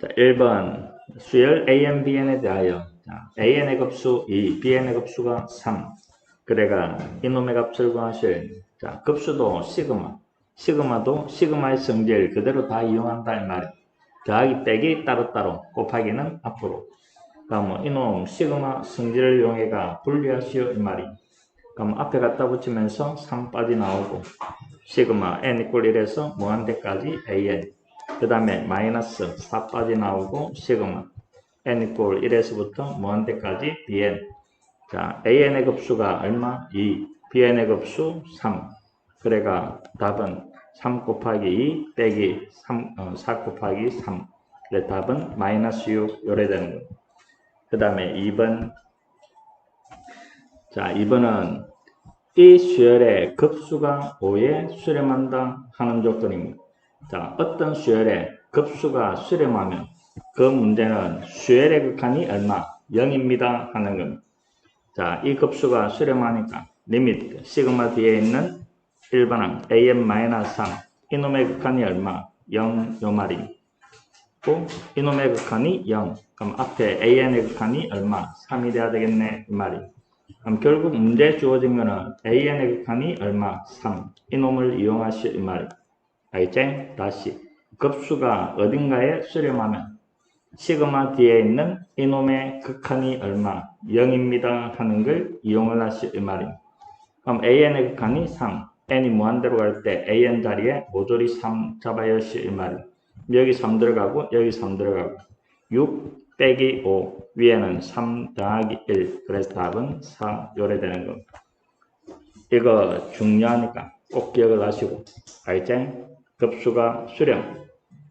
자, 1번. 수열 AN, BN에 대하여. 자, AN의 급수 2, BN의 급수가 3 그래가 이놈의 값을 구하실. 자, 급수도 시그마. 시그마도 시그마의 성질 그대로 다 이용한다 이 말이. 더하기 빼기 따로따로 곱하기는 앞으로. 그럼 뭐 이놈 시그마 성질을 이용해가 분리하시오 이 말이. 그럼 앞에 갖다 붙이면서 3 빠져나오고 시그마 n 이퀄 1에서 무한대까지 an 그 다음에 마이너스 4 빠져나오고 시그마. n 이퀄 1에서부터 무한대까지 bn. 자 an의 급수가 얼마? 2 bn의 급수 3 그래가 답은 3 곱하기 2 빼기 3, 어, 4 곱하기 3 그래 답은 마이너스 6 요래 되는 거그 다음에 2번. 자 2번은 이 수열의 급수가 5에 수렴한다 하는 조건입니다. 자 어떤 수열의 급수가 수렴하면 그 문제는 수열의 극한이 얼마? 0입니다 하는 겁니다. 자, 이 급수가 수렴하니까 리미트 시그마 뒤에 있는 일반항 am-3 이놈의 극한이 얼마? 0 요 말입니다. 또 이놈의 극한이 0 그럼 앞에 an의 극한이 얼마? 3이 돼야 되겠네 이 말이 그럼 결국 문제 주어진 거는 an의 극한이 얼마? 3 이놈을 이용하시 이 말이 알겠지? 다시 급수가 어딘가에 수렴하면 시그마 뒤에 있는 이놈의 극한이 얼마? 0입니다 하는 걸 이용을 하시 이 말입니다. 그럼 an의 극한이 3 n이 무한대로 갈 때 an 자리에 모조리 3 잡아야 하시 이 말입니다. 여기 3 들어가고 여기 3 들어가고 6 빼기 5 위에는 3 더하기 1 그래서 답은 4 요래 되는 겁니다. 이거 중요하니까 꼭 기억을 하시고 알지? 급수가 수렴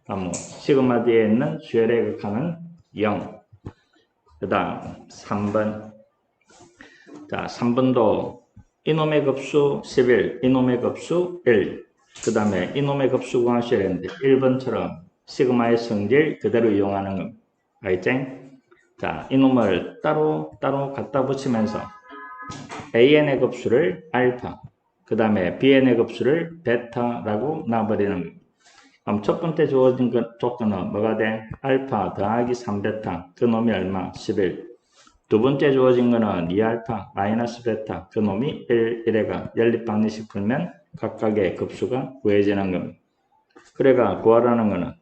뭐 시그마 뒤에 있는 수열의 극한은 0. 그 다음 3번. 자, 3번도 이놈의 급수 11, 이놈의 급수 1. 그 다음에 이놈의 급수 구하셔야 되는데 1번처럼 시그마의 성질 그대로 이용하는 겁니다. 알겠지? 자, 이놈을 따로 따로 갖다 붙이면서 AN의 급수를 알파, 그 다음에 BN의 급수를 베타라고 놔버리는 겁니다. 그럼 첫 번째 주어진 그 조건은 뭐가 돼? 알파 더하기 3베타 그 놈이 얼마? 11. 두 번째 주어진 거는 2알파 마이너스 베타 그 놈이 1, 1회가 연립방정식 풀면 각각의 급수가 구해지는 겁니다. 그래가 구하라는 거는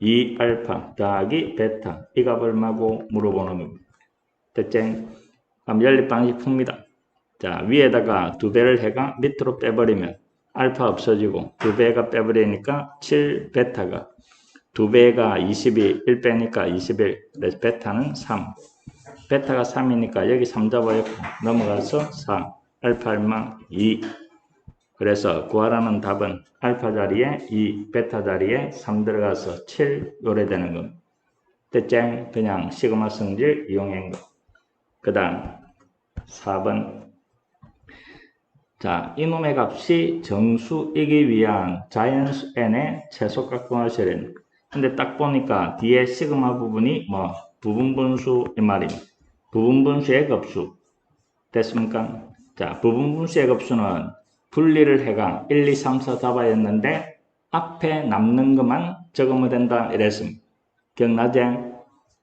2알파 더하기 베타 이 값 얼마고 물어보는 겁니다. 됐지? 그럼 연립방정식 풉니다. 자 위에다가 두 배를 해가 밑으로 빼버리면 알파 없어지고 두 배가 빼버리니까 7 베타가 두 배가 22, 1 빼니까 21 그래서 베타는 3 베타가 3이니까 여기 3 잡아였고 넘어가서 4 알파 얼마? 2 그래서 구하라는 답은 알파 자리에 2 베타 자리에 3 들어가서 7 요래 되는 겁니다 됐지? 그냥 시그마 성질 이용한 거 그 다음 4번 자, 이놈의 값이 정수이기 위한 자연수 n의 최소값 구하셔야 됩니다. 근데 딱 보니까 뒤에 시그마 부분이 뭐 부분분수 이 말입니다. 부분분수의 값수 됐습니까? 자, 부분분수의 값수는 분리를 해가 1, 2, 3, 4 잡아야 했는데 앞에 남는 것만 적으면 된다 이랬습니다. 기억나지?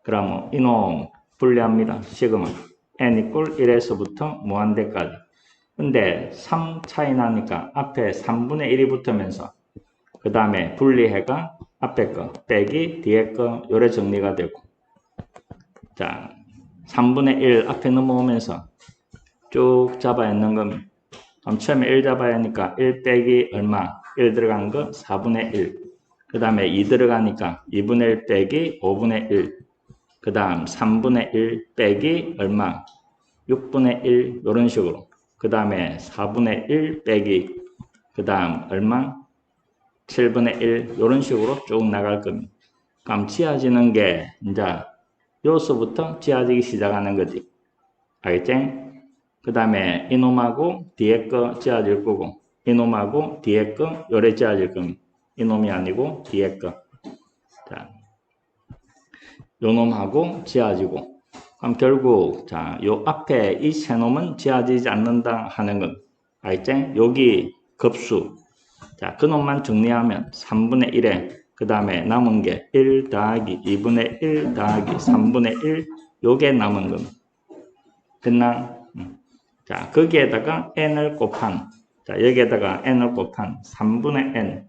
그러면 이놈 분리합니다. 시그마 n 이퀄 1에서부터 무한대까지 근데 3 차이 나니까 앞에 3분의 1이 붙으면서 그 다음에 분리해가 앞에 거 빼기 뒤에 거 요래 정리가 되고. 자 3분의 1 앞에 넘어오면서 쭉 잡아야 하는 겁니다. 그럼 처음에 1 잡아야 하니까 1 빼기 얼마? 1 들어간 거 4분의 1 그 다음에 2 들어가니까 2분의 1 빼기 5분의 1 그 다음 3분의 1 빼기 얼마? 6분의 1 이런 식으로 그 다음에 4분의 1 빼기 그 다음 얼마? 7분의 1 이런 식으로 쭉 나갈 겁니다. 그럼 지어지는 게 이제 요소부터 지어지기 시작하는 거지. 알겠지? 그 다음에 이놈하고 뒤에 거 지어질 거고 이놈하고 뒤에 거 요래 지어질 겁니다. 이놈이 아니고 뒤에 거. 자, 요놈하고 지어지고 그럼 결국 자, 요 앞에 이 세 놈은 지어지지 않는다 하는 건 알겠지? 여기 급수 자, 그 놈만 정리하면 3분의 1에 그 다음에 남은 게 1 더하기 2분의 1 더하기 3분의 1 요게 남은 겁니다. 됐나? 음. 자, 거기에다가 n을 곱한 자, 여기에다가 n을 곱한 3분의 n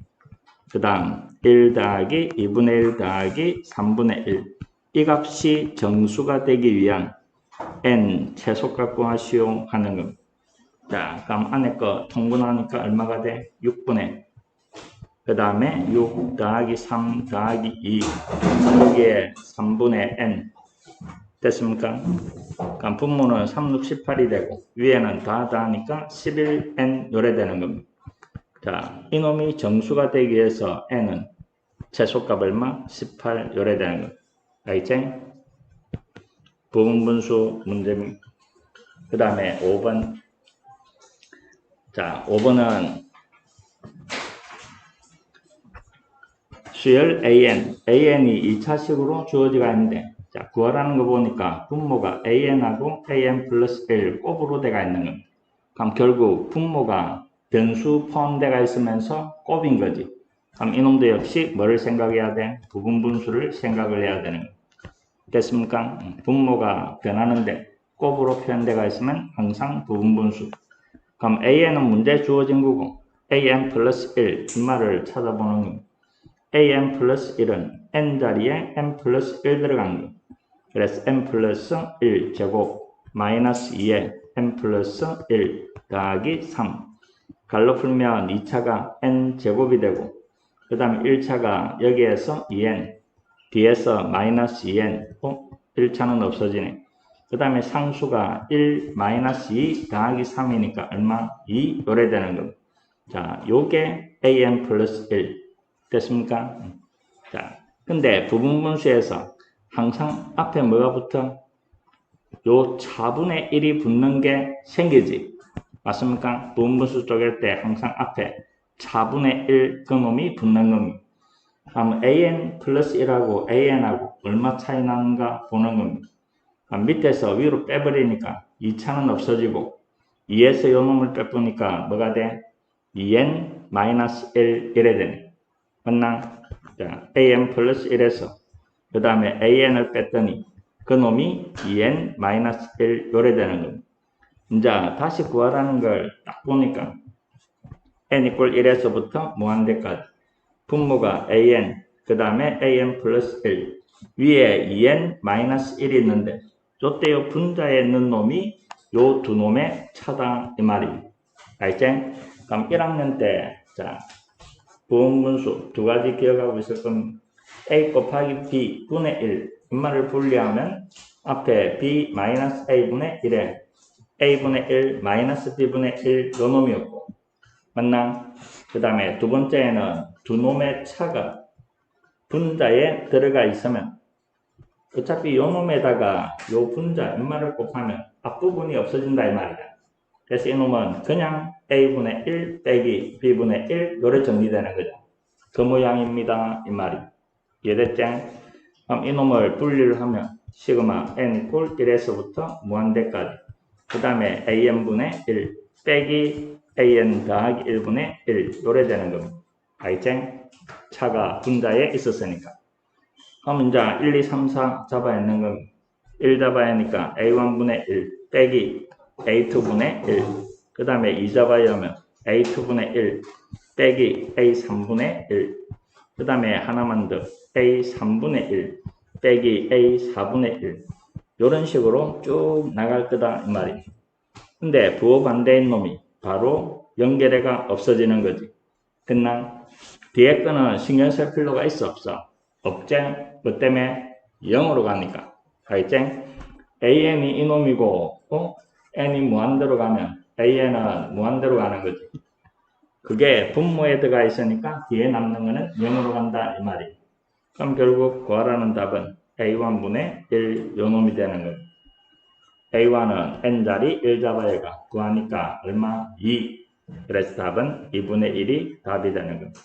그 다음 1 더하기 2분의 1 더하기 3분의 1 이 값이 정수가 되기 위한 n 최소값 구하시오 하는 겁니다. 자, 그럼 안에 거 통분하니까 얼마가 돼? 6분의 그 다음에 6 더하기 3 더하기 2 여기에 3분의 n 됐습니까? 그럼 분모는 3, 6, 18이 되고 위에는 다 더하니까 11n 요래 되는 겁니다. 자, 이놈이 정수가 되기 위해서 n은 최소값 얼마? 18 요래 되는 겁니다. 알겠지? 부분 분수 문제입니다. 그 다음에 5번 자, 5번은 수열 AN, AN이 2차식으로 주어지가 있는데 자, 구하라는 거 보니까 분모가 AN하고 AN 플러스 1 곱으로 돼가 있는 겁니다. 그럼 결국 분모가 변수 포함돼가 있으면서 곱인 거지. 그럼 이놈도 역시 뭐를 생각해야 돼? 부분 분수를 생각을 해야 되는 거예요. 됐습니까? 분모가 변하는데 곱으로 표현돼가 있으면 항상 부분분수. 그럼 AN은 문제 주어진 거고 AN 플러스 1이 말을 찾아보는 겁니다. AN 플러스 1은 N 자리에 N 플러스 1 들어간 거. 그래서 N 플러스 1 제곱 마이너스 2에 N 플러스 1 더하기 3 갈로 풀면 2차가 N 제곱이 되고 그 다음에 1차가 여기에서 2N 뒤에서 마이너스 2N 어? 1차는 없어지네 그 다음에 상수가 1 마이너스 2 더하기 3이니까 얼마? 2 요래 되는 겁니다 자 요게 AN 플러스 1 됐습니까? 자 근데 부분분수에서 항상 앞에 뭐가 붙어? 요 차분의 1이 붙는 게 생기지. 맞습니까? 부분분수 쪼갤 때 항상 앞에 차분의 1 그놈이 붙는 겁니다. 그럼 an 플러스 1하고 an하고 얼마 차이 나는가 보는 겁니다. 밑에서 위로 빼버리니까 2차는 없어지고 2에서 요 놈을 빼보니까 뭐가 돼? 2n 마이너스 1 이래 되네. 맞나? 자, an 플러스 1에서 그 다음에 an을 뺐더니 그 놈이 2n-1 요래 되는 겁니다. 이제 다시 구하라는 걸 딱 보니까 n 이꼴 1에서부터 무한대까지 분모가 an 그 다음에 an 플러스 1 위에 2n-1이 있는데 요때 요 분자에 있는 놈이 요 두 놈의 차다 이 말입니다. 알지? 그럼 1학년 때 자, 부분분수 두 가지 기억하고 있을 겁니다. a 곱하기 b 분의 1 인말을 분리하면 앞에 b 마이너스 a분의 1에 a분의 1 마이너스 b분의 1 요놈이었고 맞나? 그 다음에 두 번째에는 두 놈의 차가 분자에 들어가 있으면 어차피 요 놈에다가 요 분자 인말을 곱하면 앞부분이 없어진다 이 말이야. 그래서 이 놈은 그냥 a분의 1 빼기 b분의 1 요래 정리되는 거죠. 그 모양입니다 이 말이. 이해됐지? 그럼 이놈을 분리를 하면 시그마 n 꼴 1에서부터 무한대까지 그 다음에 an분의 1 빼기 an 더하기 1분의 1 요래 되는 겁니다. 알지? 차가 분자에 있었으니까 그럼 이제 1, 2, 3, 4 잡아야 있는 겁니다. 1 잡아야 하니까 a1분의 1 빼기 a2분의 1 그 다음에 2 잡아야 하면 a2분의 1 빼기 a3분의 1 그 다음에 하나만 더 a 3분의 1 빼기 a 4분의 1 이런 식으로 쭉 나갈 거다 이 말이에요. 근데 부호 반대인 놈이 바로 연결해가 없어지는 거지. 됐나? 뒤에 거는 신경 쓸 필요가 있어 없어? 없지? 뭐 때문에 0으로 가니까. 알겠지? an이 이놈이고 어? n이 무한대로 가면 an은 무한대로 가는 거지. 그게 분모에 들어가 있으니까 뒤에 남는 거는 0으로 간다 이 말이에요. 그럼 결국 구하라는 답은 A1분의 1 요놈이 되는 거예요. A1은 N자리 1 잡아야 가 구하니까 얼마? 2. 그래서 답은 2분의 1이 답이 되는 겁니다.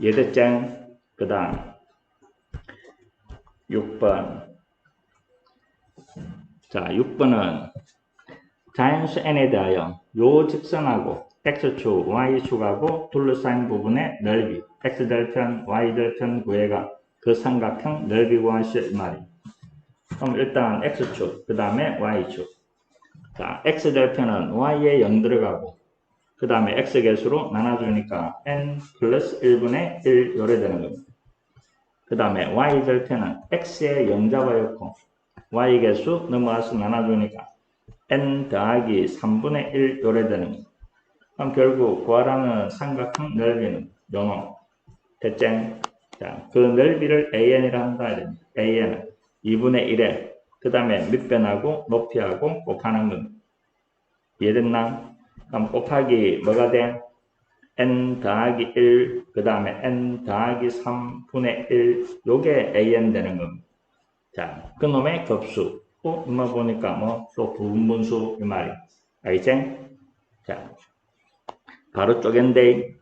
예대짱 그 다음 6번 자 6번은 자연수 n에 대하여 요 직선하고 x축, y축하고 둘러싸인 부분의 넓이, x절편, y절편 구해가 그 삼각형 넓이 이 말이. 그럼 일단 x축, 그 다음에 y축. 자, x절편은 y에 0 들어가고 그 다음에 x개수로 나눠주니까 n 플러스 1분의 1 요래 되는 겁니다. 그 다음에 y절편은 x에 0 잡아였고 y개수 넘어가서 나눠주니까 n 더하기 3분의 1 요래 되는 겁니다. 그럼 결국 구하라는 삼각형 넓이는 요놈 대짱 자, 그 넓이를 an이라 한다 이랍니다. an은 2분의 1에 그 다음에 밑변하고 높이하고 곱하는 겁니다. 이해됐나? 그럼 곱하기 뭐가 돼? n 더하기 1, 그 다음에 n 더하기 3분의 1, 요게 an 되는 겁니다. 자, 그놈의 급수. 또 엄마 보니까 뭐 또 부분분수 이 말이. 알겠지? 자, 바로 쪼갠데.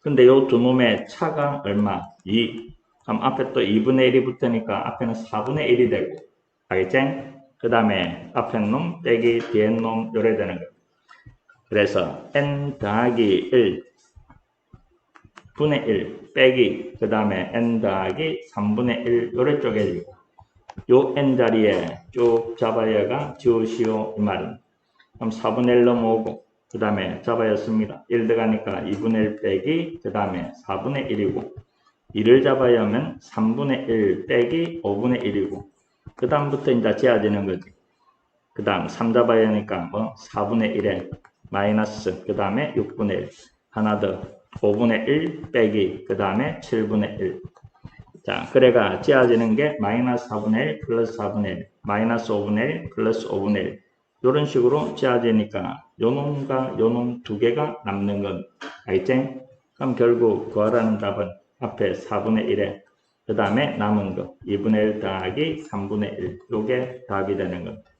근데 요 두 놈의 차가 얼마? 2. 그럼 앞에 또 2분의 1이 붙으니까 앞에는 4분의 1이 되고. 알겠지? 그 다음에 앞에 놈 빼기 뒤에 놈 요래 되는 거예요. 그래서 n 더하기 1 분의 1 빼기 그 다음에 n 더하기 3분의 1 요래 쪼개지고 요 n 자리에 쭉 잡아야가 지우시오 이 말은. 그럼 4분의 1 넘어오고 그 다음에 잡아였습니다. 1 들어가니까 2분의 1 빼기 그 다음에 4분의 1이고 2를 잡아야 하면 3분의 1 빼기 5분의 1이고 그 다음부터 이제 지어지는 거지. 그 다음 3 잡아야 하니까 뭐 4분의 1에 마이너스 그 다음에 6분의 1 하나 더 5분의 1 빼기 그 다음에 7분의 1 자, 그래가 지어지는 게 마이너스 4분의 1 플러스 4분의 1 마이너스 5분의 1 플러스 5분의 1 이런 식으로 지어지니까 요놈과 요놈 두 개가 남는 건 알겠지? 그럼 결국 구하라는 답은 앞에 4분의 1에 그 다음에 남은 거 2분의 1 더하기 3분의 1 요게 답이 되는 겁니다.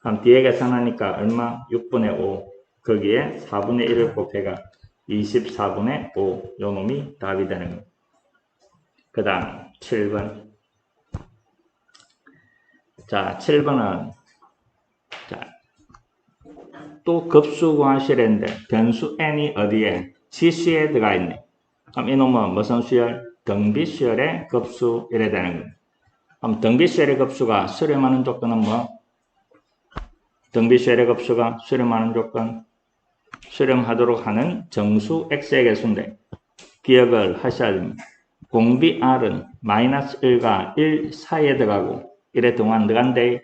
그럼 뒤에 계산하니까 얼마? 6분의 5 거기에 4분의 1을 곱해가 24분의 5 요놈이 답이 되는 겁니다. 그 다음 7번 자 7번은 자, 또 급수 구하시는데 변수 n이 어디에 지수에 들어가 있네 그럼 이놈은 무슨 수열? 등비수열의 급수 이래 되는 겁니다. 그럼 등비수열의 급수가 수렴하는 조건은 뭐? 등비수열의 급수가 수렴하는 조건 수렴하도록 하는 정수 x의 개수인데 기억을 하셔야 됩니다. 공비 r은 마이너스 1과 1 사이에 들어가고 1에 동안 들어간대.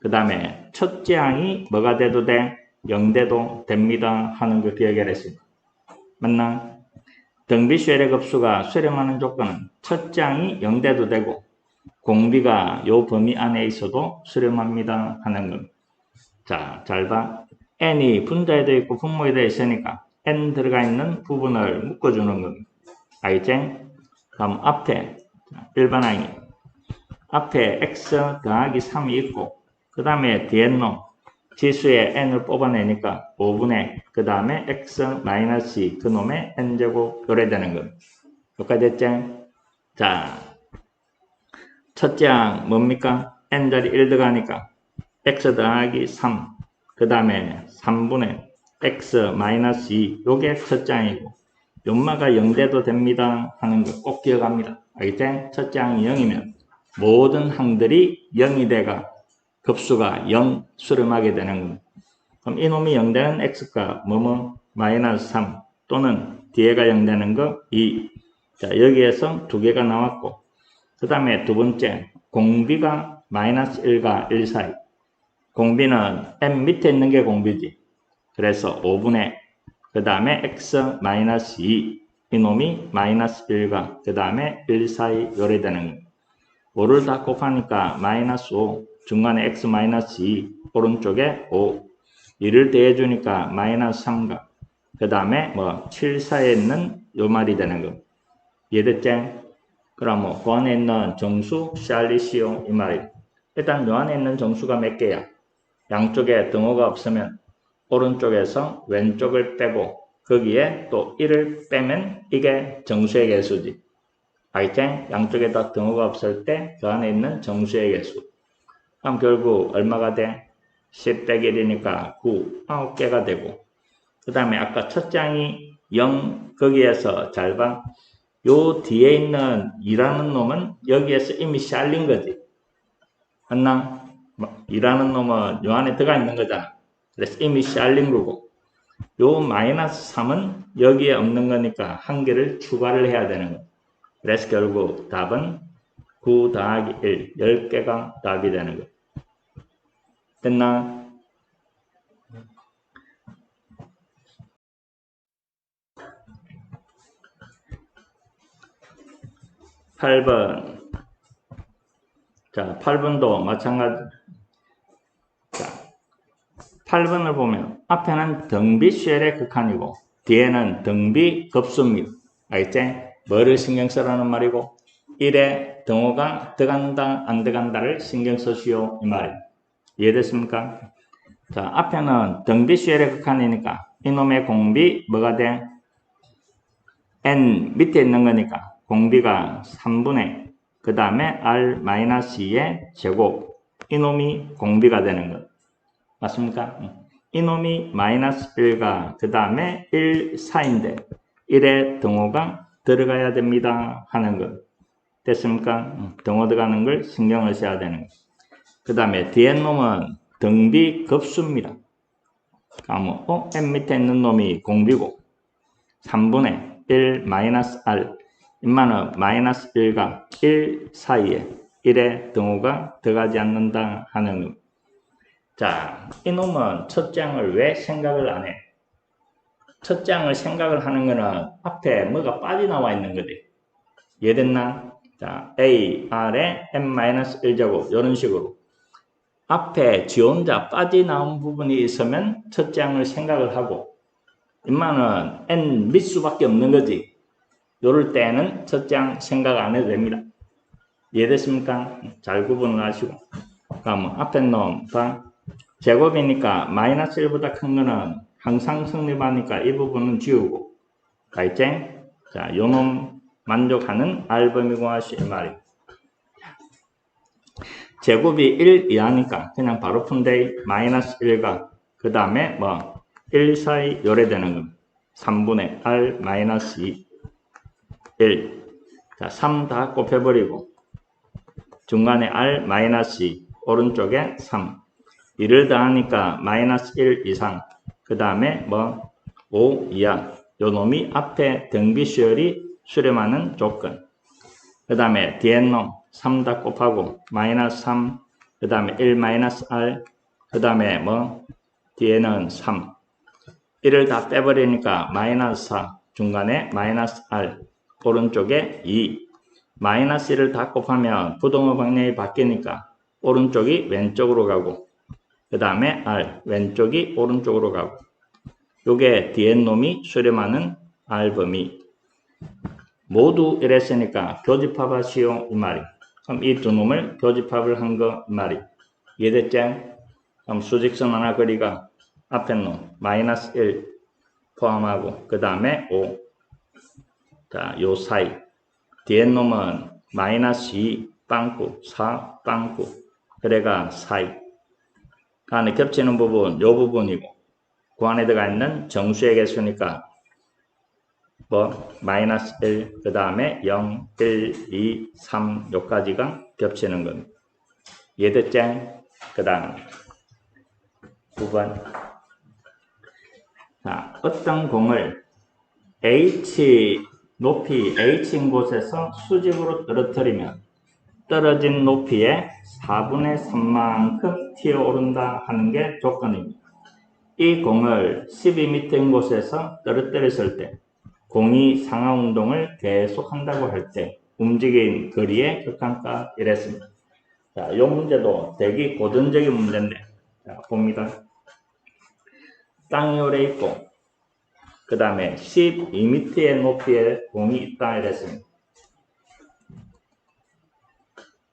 그 다음에 첫째 항이 뭐가 돼도 돼? 0돼도 됩니다 하는 거 기억을 했습니다. 맞나? 등비수열의 급수가 수렴하는 조건은 첫째 항이 0돼도 되고 공비가 요 범위 안에 있어도 수렴합니다 하는 겁니다. 자, 잘 봐. N이 분자에 되어 있고 분모에 되어 있으니까 n 들어가 있는 부분을 묶어주는 겁니다. 알겠지? 다음 앞에 일반 항이 앞에 x 더하기 3이 있고 그 다음에 뒤에 놈 지수의 n을 뽑아내니까 5분의 그 다음에 x 마이너스 2 그놈의 n제곱 요래 되는 겁니다. 여기까지 됐죠? 자 첫째 항 뭡니까? n자리 1 들어가니까 x 더하기 3 그 다음에 3분의 x 마이너스 2 요게 첫째 항이고 연마가 0돼도 됩니다 하는 거 꼭 기억합니다. 알겠지? 첫째 항이 0이면 모든 항들이 0이 돼가 급수가 0 수렴하게 되는 겁니다. 그럼 이놈이 0 되는 x가 뭐뭐 마이너스 3 또는 뒤에가 0 되는 거 2. 자 여기에서 두 개가 나왔고 그 다음에 두 번째 공비가 마이너스 1과 1 사이 공비는 m 밑에 있는 게 공비지. 그래서 5분의 그 다음에 x 마이너스 2 이놈이 마이너스 1과 그 다음에 1 사이 요래되는 겁니다. 5를 다 곱하니까 마이너스 5 중간에 x 마이너스 2 오른쪽에 5 2를 더해주니까 마이너스 3과 그 다음에 뭐 7 사이에 있는 요 말이 되는 겁니다. 이해됐지? 그럼 뭐, 그 안에 있는 정수 샬리시오 이 말이 일단 요 안에 있는 정수가 몇 개야? 양쪽에 등호가 없으면 오른쪽에서 왼쪽을 빼고 거기에 또 1을 빼면 이게 정수의 개수지. 알겠지? 양쪽에 다 등호가 없을 때 그 안에 있는 정수의 개수. 그럼 결국 얼마가 돼? 10 빼기 1이니까 9, 9개가 되고 그 다음에 아까 첫 장이 0 거기에서 잘 봐. 요 뒤에 있는 2라는 놈은 여기에서 이미 샬린 거지. 맞나? 뭐, 2라는 놈은 요 안에 들어가 있는 거잖아. 그래서 이미 샬린 거고. 요 마이너스 3은 여기에 없는 거니까 한 개를 추가를 해야 되는 거. 그래서 결국 답은 9 더하기 1, 10개가 답이 되는 거. 됐나? 8번. 자, 8번도 마찬가지. 자, 8번을 보면 앞에는 등비 쉘의 극한이고 뒤에는 등비 급수입니다. 알겠지? 뭐를 신경 쓰라는 말이고 1에 등호가 들어간다 안 들어간다를 신경 쓰시오 이 말이에요. 이해됐습니까? 자, 앞에는 등비 쉘의 극한이니까 이놈의 공비 뭐가 돼? n 밑에 있는 거니까 공비가 3분의 그 다음에 r-2의 제곱 이놈이 공비가 되는 것 맞습니까? 이놈이 마이너스 1가 그 다음에 1, 4인데 1의 등호가 들어가야 됩니다 하는 것 됐습니까? 등호 들어가는 걸 신경을 써야 되는 것. 그 다음에 뒤에 놈은 등비 급수입니다. 그러면 어? n 밑에 있는 놈이 공비고 3분의 1 마이너스 r 인마는 마이너스 1과 1 사이에 1의 등호가 들어가지 않는다 하는 것. 자, 이놈은 첫 장을 왜 생각을 안 해? 첫 장을 생각을 하는 거는 앞에 뭐가 빠져나와 있는 거지. 이해됐나? 자, A, R에 n-1제곱 이런 식으로 앞에 지 혼자 빠져나온 부분이 있으면 첫 장을 생각을 하고 인마는 n 밑수밖에 없는 거지. 요럴 때는 첫 장 생각 안 해도 됩니다. 이해됐습니까? 잘 구분을 하시고. 그럼 앞에 놈, 봐. 제곱이니까 마이너스 1보다 큰 거는 항상 성립하니까 이 부분은 지우고. 알겠지? 자, 요놈 만족하는 알범이고 하시 말이에요. 제곱이 1 이하니까 그냥 바로 푼데 마이너스 1과 그 다음에 뭐 1 사이 요래되는 겁니다. 3분의 r 마이너스 2 1 자, 3 다 곱해버리고 중간에 r 마이너스 2 오른쪽에 3 1을 더하니까 마이너스 1 이상. 그 다음에 뭐 5 이하. 요 놈이 앞에 등비시열이 수렴하는 조건. 그 다음에 뒤에 놈3 다 곱하고 마이너스 3 그 다음에 1 마이너스 r 그 다음에 뭐 뒤에는 3 1을 다 빼버리니까 마이너스 4 중간에 마이너스 r 오른쪽에 2 마이너스 1을 다 곱하면 부동호 방향이 바뀌니까 오른쪽이 왼쪽으로 가고 그 다음에 r 왼쪽이 오른쪽으로 가고. 요게 뒤에 놈이 수렴하는 r 범위 모두 이랬으니까 교집합하시오 이 말이. 그럼 이 두 놈을 교집합을 한 거 이 말이. 이해됐지? 그럼 수직선 하나 그리가 앞에 놈 마이너스 1 포함하고 그 다음에 5 자, 요 사이. 뒤에 놈은 마이너스 2 빵꾸 4 빵꾸. 그래가 사이 그 안에 겹치는 부분 요 부분이고 그 안에 들어가 있는 정수의 개수니까 뭐 마이너스 1, 그 다음에 0, 1, 2, 3 요까지가 겹치는 겁니다. 이해됐지? 그 다음 9번 자, 어떤 공을 H 높이 H인 곳에서 수직으로 떨어뜨리면 떨어진 높이의 4분의 3만큼 튀어오른다 하는 게 조건입니다. 이 공을 12m인 곳에서 떨어뜨렸을 때 공이 상하 운동을 계속한다고 할 때 움직인 거리의 극한가 이랬습니다. 자, 이 문제도 되게 고전적인 문제인데 자, 봅니다. 땅이 오래 있고 그 다음에 12m의 높이의 공이 있다 이랬습니다.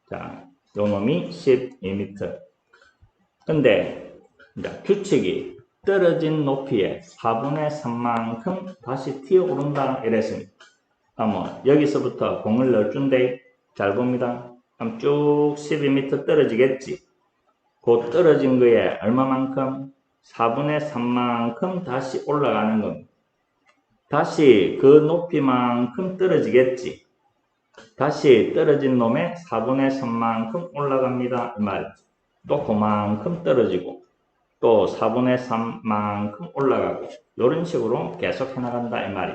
자, 요 놈이 12m. 근데 규칙이 떨어진 높이의 4분의 3만큼 다시 튀어 오른다 이랬습니다. 그러면 여기서부터 공을 넣어준데 잘 봅니다. 그럼 쭉 12m 떨어지겠지. 그 떨어진 거에 얼마만큼? 4분의 3만큼 다시 올라가는 겁니다. 다시 그 높이만큼 떨어지겠지. 다시 떨어진 놈의 4분의 3만큼 올라갑니다. 이 말. 또 그만큼 떨어지고 또 4분의 3만큼 올라가고 이런 식으로 계속 해나간다 이 말이.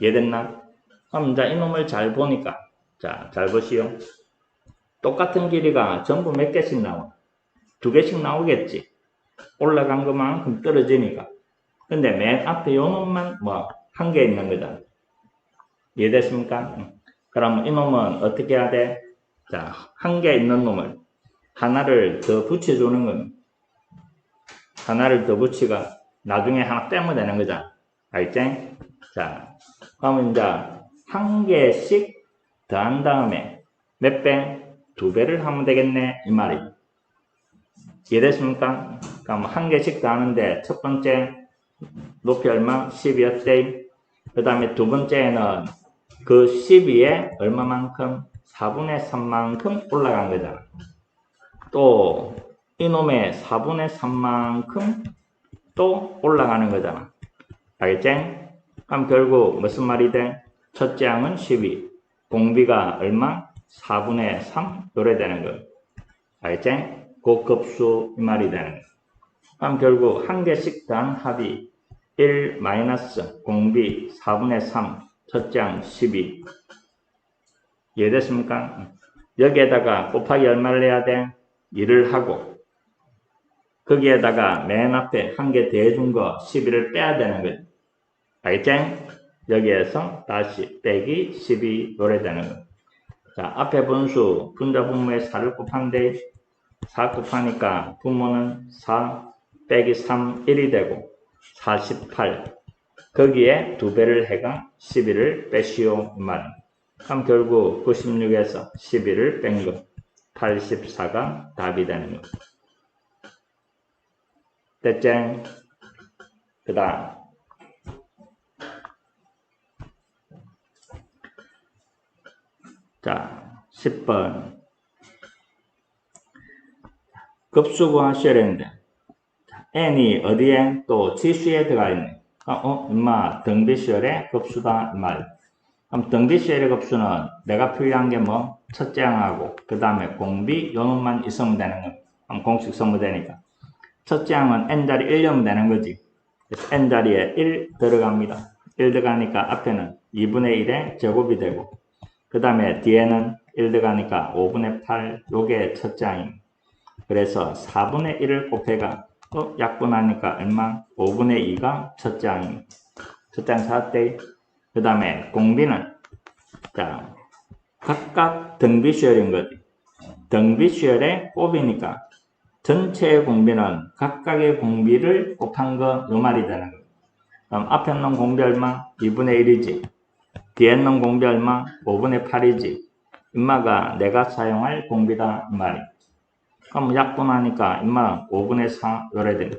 이해됐나? 그럼 이제 이놈을 잘 보니까 자, 잘 보시오. 똑같은 길이가 전부 몇 개씩 나와? 두 개씩 나오겠지. 올라간 것만큼 떨어지니까. 근데 맨 앞에 요 놈만 뭐 한 개 있는 거잖아. 이해됐습니까? 응. 그럼 이 놈은 어떻게 해야 돼? 자, 한 개 있는 놈을 하나를 더 붙여주는 겁니다. 하나를 더 붙이가 나중에 하나 빼면 되는 거잖아. 알지? 자, 그러면 이제 한 개씩 더한 다음에 몇 배? 두 배를 하면 되겠네. 이 말이. 이해됐습니까? 그럼 한 개씩 더하는데 첫 번째 높이 얼마? 10이었대. 그 다음에 두 번째는 그 12에 얼마만큼? 4분의 3만큼 올라간 거잖아. 또 이놈의 4분의 3만큼 또 올라가는 거잖아. 알겠지? 그럼 결국 무슨 말이 돼? 첫째 항은 12. 공비가 얼마? 4분의 3 요래 되는 거. 알겠지? 고급수 이 말이 되는 거. 그럼 결국 한 개씩 더한 합이 1 마이너스 공비 4분의 3 첫째 항 12. 이해됐습니까? 여기에다가 곱하기 얼마를 해야 돼? 1을 하고 거기에다가 맨 앞에 한개 더해준 거 12를 빼야 되는 거지. 알겠지? 여기에서 다시 빼기 12 노래되는 거. 자, 앞에 분수, 분자 분모에 4를 곱한데 4 곱하니까 분모는 4 빼기 3, 1이 되고 48. 거기에 두 배를 해가 12를 빼시오 말. 그럼 결국 96에서 12를 뺀 거. 84가 답이 되는 거. 됐지? 그 다음. 자, 10번. 급수 구하셔야 되는데, n이 어디에 또 지수에 들어가 있네. 어, 어, 엄마, 등비시열의 급수다, 이 말. 그럼 등비시열의 급수는 내가 필요한 게 뭐? 첫째 항하고, 그 다음에 공비, 요 놈만 있으면 되는 거. 그럼 공식 쓰면 되니까. 첫째 항은 n자리 1려면 되는 거지. 그래서 n자리에 1 들어갑니다. 1 들어가니까 앞에는 2분의 1의 제곱이 되고, 그 다음에 뒤에는 1 들어가니까 5분의 8, 요게 첫째 항입니다. 그래서 4분의 1을 곱해가 어, 약분하니까 얼마? 5분의 2가 첫째 항입니다. 첫째 항 사대. 그 다음에 공비는 자 각각 등비수열인 거지. 등비수열의 곱이니까 전체의 공비는 각각의 공비를 곱한 거 요 말이 되는 거예요. 그럼 앞에 있는 공비 얼마? 2분의 1이지. 뒤에 있는 공비 얼마? 5분의 8이지. 인마가 내가 사용할 공비다 이 말이. 그럼 약분하니까 인마 5분의 4 요래 되는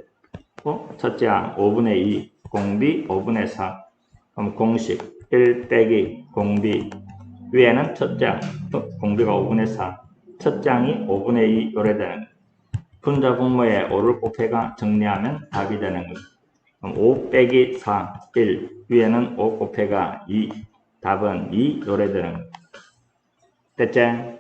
어? 첫째 항 5분의 2 공비 5분의 4 그럼 공식 1 빼기 공비 위에는 항 어, 공비가 5분의 4 첫째 항이 5분의 2 요래 되는. 분자 분모에 5를 곱해가 정리하면 답이 되는 거예요. 그럼 5 빼기 4 1 위에는 5 곱해가 2 답은 2 요래 되는 거예요. 됐지?